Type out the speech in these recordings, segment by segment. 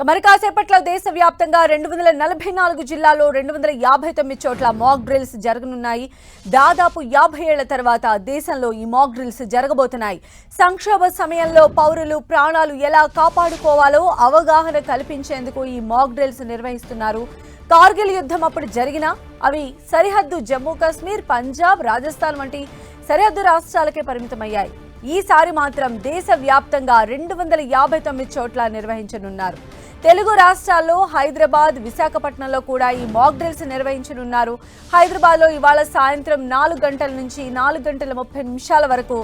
మరి కాసేపట్లో దేశవ్యాప్తంగా రెండు వందల నలభై నాలుగు జిల్లాల్లో రెండు వందల యాభై తొమ్మిది చోట్ల మాక్ డ్రిల్స్ జరగనున్నాయి. దాదాపు యాభై ఏళ్ళ తర్వాత దేశంలో ఈ మాక్ డ్రిల్స్ జరగబోతున్నాయి. సంక్షోభ సమయంలో పౌరులు ప్రాణాలు ఎలా కాపాడుకోవాలో అవగాహన కల్పించేందుకు ఈ మాక్ డ్రిల్స్ నిర్వహిస్తున్నారు. కార్గిల్ యుద్ధం అప్పుడు జరిగిన అవి సరిహద్దు జమ్మూ కాశ్మీర్ పంజాబ్ రాజస్థాన్ వంటి సరిహద్దు రాష్ట్రాలకే పరిమితమయ్యాయి. ఈసారి మాత్రం దేశవ్యాప్తంగా రెండు వందల యాభై తొమ్మిది చోట్ల నిర్వహించనున్నారు. తెలుగు రాష్ట్రాల్లో హైదరాబాద్ విశాఖపట్నంలో కూడా ఈ మాక్ డ్రిల్స్ నిర్వహించనున్నారు. హైదరాబాద్లో ఇవాళ సాయంత్రం నాలుగు గంటల నుంచి నాలుగు గంటల ముప్పై నిమిషాల వరకు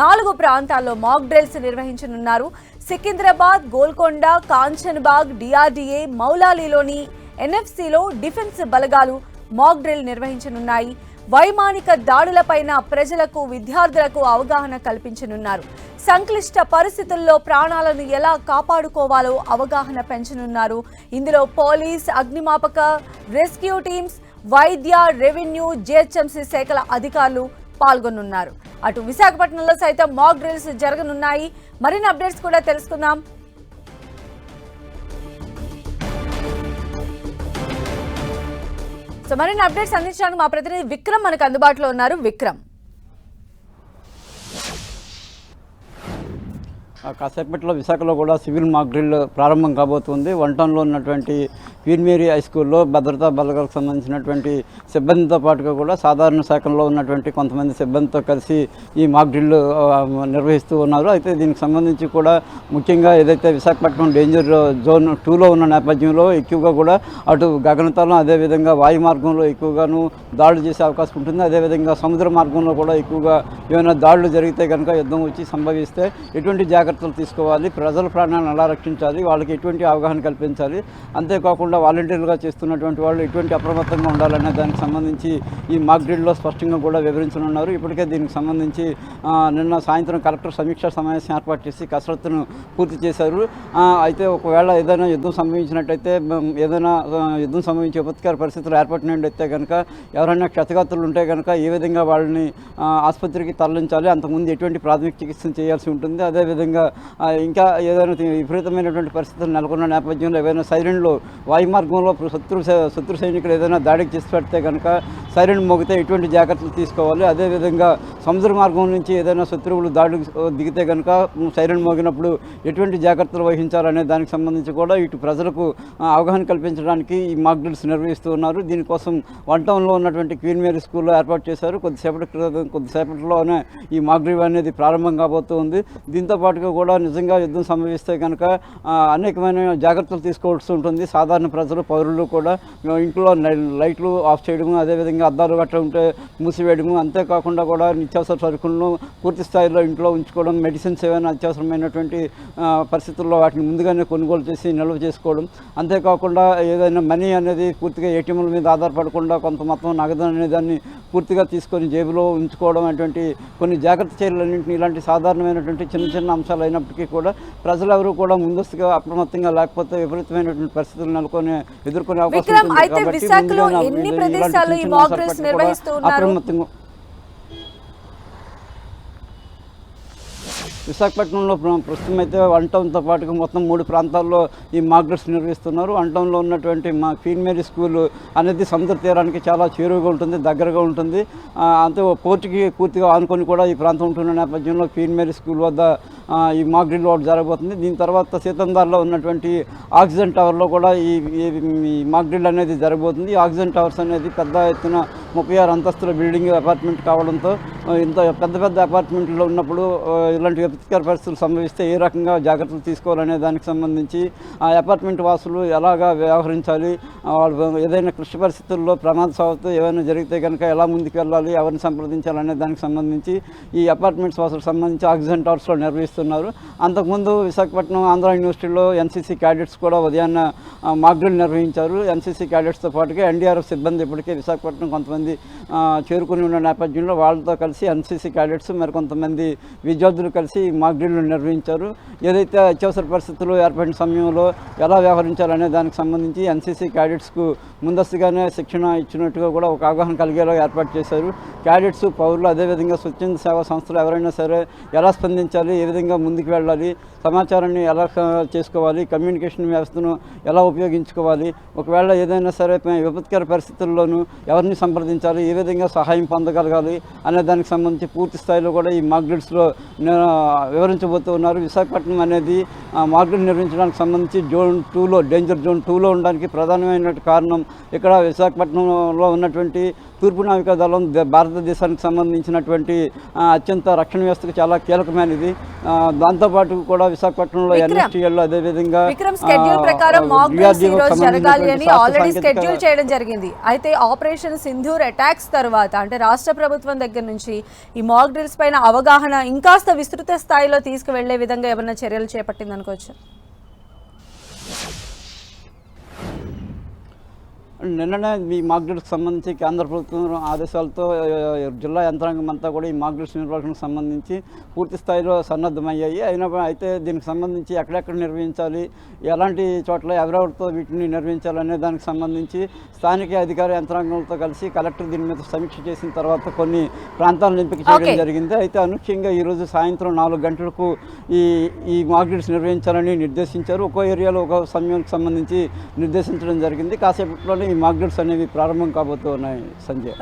నాలుగు ప్రాంతాల్లో మాక్ డ్రిల్స్ నిర్వహించనున్నారు. సికింద్రాబాద్ గోల్కొండ కాంచన్బాగ్ డిఆర్డీఏ మౌలాలీలోని ఎన్ఎఫ్సిలో డిఫెన్స్ బలగాలు మాక్ డ్రిల్ నిర్వహించనున్నాయి. వైమానిక దాడులపైన ప్రజలకు విద్యార్థులకు అవగాహన కల్పించనున్నారు. సంక్లిష్ట పరిస్థితుల్లో ప్రాణాలను ఎలా కాపాడుకోవాలో అవగాహన పెంచనున్నారు. ఇందులో పోలీస్ అగ్నిమాపక రెస్క్యూ టీమ్స్ వైద్య రెవెన్యూ జిహెచ్ఎంసీ శాఖల అధికారులు పాల్గొనున్నారు. అటు విశాఖపట్నంలో సైతం మాక్ డ్రిల్స్ జరగనున్నాయి. మరిన్ని అప్డేట్స్ కూడా తెలుసుకుందాం. సో మరిన్ని అప్డేట్స్ అందించడానికి మా ప్రతినిధి విక్రమ్ మనకు అందుబాటులో ఉన్నారు. విక్రమ్. కాసేపట్లో విశాఖలో కూడా సివిల్ మాక్ డ్రిల్ ప్రారంభం కాబోతుంది. వన్ టౌన్లో ఉన్నటువంటి క్వీన్మేరీ హై స్కూల్లో భద్రతా బలగాలకు సంబంధించినటువంటి సిబ్బందితో పాటుగా కూడా సాధారణ శాఖల్లో ఉన్నటువంటి కొంతమంది సిబ్బందితో కలిసి ఈ మాక్ డ్రిల్ నిర్వహిస్తూ ఉన్నారు. అయితే దీనికి సంబంధించి కూడా ముఖ్యంగా ఏదైతే విశాఖపట్నం డేంజర్ జోన్ టూలో ఉన్న నేపథ్యంలో ఎక్కువగా కూడా అటు గగనతలం అదేవిధంగా వాయు మార్గంలో ఎక్కువగాను దాడులు చేసే అవకాశం ఉంటుంది. అదేవిధంగా సముద్ర మార్గంలో కూడా ఎక్కువగా ఏమైనా దాడులు జరిగితే కనుక యుద్ధం వచ్చి సంభవిస్తే ఎటువంటి జాగ్రత్తలు తీసుకోవాలి ప్రజల ప్రాణాలను ఎలా రక్షించాలి వాళ్ళకి ఎటువంటి అవగాహన కల్పించాలి. అంతేకాకుండా వాలంటీర్లుగా చేస్తున్నటువంటి వాళ్ళు ఎటువంటి అప్రమత్తంగా ఉండాలనే దానికి సంబంధించి ఈ మాక్ డ్రిల్లో స్పష్టంగా కూడా వివరించనున్నారు. ఇప్పటికే దీనికి సంబంధించి నిన్న సాయంత్రం కలెక్టర్ సమీక్షా సమావేశం ఏర్పాటు చేసి కసరత్తును పూర్తి చేశారు. అయితే ఒకవేళ ఏదైనా యుద్ధం సంభవించినట్టయితే ఏదైనా యుద్ధం సంభవించే విపత్కర పరిస్థితులు ఏర్పడినట్టయితే కనుక ఎవరైనా క్షతగాత్రులు ఉంటే కనుక ఏ విధంగా వాళ్ళని ఆసుపత్రికి తరలించాలి అంతకుముందు ఎటువంటి ప్రాథమిక చికిత్స చేయాల్సి ఉంటుంది. అదేవిధంగా ఇంకా ఏదైనా విపరీతమైనటువంటి పరిస్థితులు నెలకొన్న నేపథ్యంలో ఏవైనా సైలెంట్లో వాయు మార్గంలో శత్రు శత్రు సైనికులు ఏదైనా దాడికి చేసి పెడితే కనుక సైరన్ మోగితే ఎటువంటి జాగ్రత్తలు తీసుకోవాలి? అదేవిధంగా సముద్ర మార్గం నుంచి ఏదైనా శత్రువులు దాడికి దిగితే కనుక సైరన్ మోగినప్పుడు ఎటువంటి జాగ్రత్తలు వహించాలనే దానికి సంబంధించి కూడా ఇటు ప్రజలకు అవగాహన కల్పించడానికి ఈ మాక్ డ్రిల్స్ నిర్వహిస్తూ ఉన్నారు. దీనికోసం వన్ టౌన్లో ఉన్నటువంటి క్వీన్ మేరీ స్కూల్లో ఏర్పాటు చేశారు. కొద్దిసేపటి క్రితం కొద్దిసేపట్లోనే ఈ మాక్ డ్రిల్ అనేది ప్రారంభం కాబోతుంది దీంతో పాటుగా కూడా నిజంగా యుద్ధం సంభవిస్తే కనుక అనేకమైన జాగ్రత్తలు తీసుకోవాల్సి ఉంటుంది. సాధారణ ప్రజలు పౌరులు కూడా ఇంట్లో లైట్లు ఆఫ్ చేయడము అదేవిధంగా అద్దాలు గట్రా ఉంటే మూసివేయడము. అంతేకాకుండా కూడా నిత్యావసర సరుకులను పూర్తి స్థాయిలో ఇంట్లో ఉంచుకోవడం మెడిసిన్స్ ఏమైనా అత్యవసరమైనటువంటి పరిస్థితుల్లో వాటిని ముందుగానే కొనుగోలు చేసి నిల్వ చేసుకోవడం. అంతేకాకుండా ఏదైనా మనీ అనేది పూర్తిగా ఏటీఎంల మీద ఆధారపడకుండా కొంత మొత్తం నగదు అనే దాన్ని పూర్తిగా తీసుకొని జేబులో ఉంచుకోవడం అటువంటి కొన్ని జాగ్రత్త చర్యలన్నింటినీ ఇలాంటి సాధారణమైనటువంటి చిన్న చిన్న అంశాలు అయినప్పటికీ కూడా ప్రజలెవరూ కూడా ముందస్తుగా అప్రమత్తంగా లేకపోతే విపరీతమైనటువంటి పరిస్థితులు నెలకొని ఎదుర్కొనే అవకాశం కూడా నిర్వహిస్తూ ఉన్నారు? అప్రమత్తంగా విశాఖపట్నంలో ప్ర- ప్రస్తుతం అయితే వన్ టౌన్తో పాటుగా మొత్తం మూడు ప్రాంతాల్లో ఈ మాక్ డ్రిల్స్ నిర్వహిస్తున్నారు. వన్ టౌన్లో ఉన్నటువంటి మా క్వీన్ మేరీ స్కూల్ అనేది సముద్ర తీరానికి చాలా చేరువగా ఉంటుంది దగ్గరగా ఉంటుంది. అంతే పోర్టుకి పూర్తిగా ఆనుకొని కూడా ఈ ప్రాంతం ఉంటున్న నేపథ్యంలో క్వీన్ మేరీ స్కూల్ వద్ద ఈ మాక్ డ్రిల్ ఒకటి జరగబోతుంది. దీని తర్వాత సీతందార్లో ఉన్నటువంటి ఆక్సిజన్ టవర్లో కూడా ఈ మాక్ డ్రిల్ అనేది జరగబోతుంది. ఈ ఆక్సిజన్ టవర్స్ అనేది పెద్ద ఎత్తున ముప్పై ఆరు అంతస్తుల బిల్డింగ్ అపార్ట్మెంట్ కావడంతో ఇంత పెద్ద పెద్ద అపార్ట్మెంట్లో ఉన్నప్పుడు ఇలాంటి విపత్కర పరిస్థితులు సంభవిస్తే ఏ రకంగా జాగ్రత్తలు తీసుకోవాలనే దానికి సంబంధించి ఆ అపార్ట్మెంట్ వాసులు ఎలాగా వ్యవహరించాలి వాళ్ళు ఏదైనా క్లిష్ట పరిస్థితుల్లో ప్రమాద సాగుతూ ఏమైనా జరిగితే కనుక ఎలా ముందుకు వెళ్ళాలి ఎవరిని సంప్రదించాలనే దానికి సంబంధించి ఈ అపార్ట్మెంట్స్ వాసులకు సంబంధించి ఆక్సిజన్ టవర్స్లో నిర్వహిస్తున్నారు అంతకుముందు విశాఖపట్నం ఆంధ్ర యూనివర్సిటీలో ఎన్సీసీ క్యాడెట్స్ కూడా ఉదయాన్న ఆ, డ్రిల్ నిర్వహించారు. ఎన్సీసీ క్యాడెట్స్తో పాటుగా ఎన్డీఆర్ఎఫ్ సిబ్బంది ఇప్పటికే విశాఖపట్నం కొంతమంది చేరుకుని ఉన్న నేపథ్యంలో వాళ్ళతో కలిసి ఎన్సీసీ క్యాడెట్స్ మరికొంతమంది విద్యార్థులు కలిసి ఈ డ్రిల్ నిర్వహించారు. ఏదైతే అత్యవసర పరిస్థితులు ఏర్పడిన సమయంలో ఎలా వ్యవహరించాలనే దానికి సంబంధించి ఎన్సీసీ క్యాడెట్స్కు ముందస్తుగానే శిక్షణ ఇచ్చినట్టుగా కూడా ఒక అవగాహన కలిగేలా ఏర్పాటు చేశారు. క్యాడెట్స్ పౌరులు అదేవిధంగా స్వచ్ఛంద సేవా సంస్థలు ఎవరైనా సరే ఎలా స్పందించాలి ఏ విధంగా విధంగా ముందుకు వెళ్ళాలి. సమాచారాన్ని ఎలా చేసుకోవాలి కమ్యూనికేషన్ వ్యవస్థను ఎలా ఉపయోగించుకోవాలి ఒకవేళ ఏదైనా సరే విపత్కర పరిస్థితుల్లోనూ ఎవరిని సంప్రదించాలి ఏ విధంగా సహాయం పొందగలగాలి అనే దానికి సంబంధించి పూర్తి స్థాయిలో కూడా ఈ మాగ్రిడ్స్లో వివరించబోతూ ఉన్నారు విశాఖపట్నం అనేది మాగ్రిడ్ నిర్వహించడానికి సంబంధించి జోన్ టూలో డేంజర్ జోన్ టూలో ఉండడానికి ప్రధానమైన కారణం ఇక్కడ విశాఖపట్నంలో ఉన్నటువంటి తూర్పు నావికా దళం భారతదేశానికి సంబంధించినటువంటి అత్యంత రక్షణ వ్యవస్థకు చాలా కీలకమైనది దాంతోపాటు కూడా విశాఖపట్నంలో విక్రమ్. ఎన్ఎస్టీఎల్లో అదేవిధంగా చేయడం జరిగింది అయితే ఆపరేషన్ సింధూర్ అటాక్స్ తర్వాత అంటే రాష్ట్ర ప్రభుత్వం దగ్గర నుంచి ఈ మాక్ డ్రిల్స్ పైన అవగాహన కాస్త విస్తృత స్థాయిలో తీసుకువెళ్ళే విధంగా ఏమైనా చర్యలు చేపట్టింది అనుకోవచ్చు నిన్ననే ఈ మాగ్రిడ్కి సంబంధించి కేంద్ర ప్రభుత్వం ఆదేశాలతో జిల్లా యంత్రాంగం అంతా కూడా ఈ మాగ్రిడ్స్ నిర్వహణకు సంబంధించి పూర్తి స్థాయిలో సన్నద్ధమయ్యాయి. అయినా అయితే దీనికి సంబంధించి ఎక్కడెక్కడ నిర్వహించాలి ఎలాంటి చోట్ల ఎవరెవరితో వీటిని నిర్వహించాలనే దానికి సంబంధించి స్థానిక అధికార యంత్రాంగంతో కలిసి కలెక్టర్ దీని మీద సమీక్ష చేసిన తర్వాత కొన్ని ప్రాంతాలను ఎంపిక చేయడం. జరిగింది. అయితే అనూహ్యంగా ఈరోజు సాయంత్రం నాలుగు గంటలకు ఈ ఈ మాగ్రిడ్స్ నిర్వహించాలని నిర్దేశించారు. ఒక్కో ఏరియాలో ఒక సమయానికి సంబంధించి నిర్దేశించడం జరిగింది. కాసేపట్లోనే ఈ అనేవి ప్రారంభం కాబోతున్నాయి సంజయ్.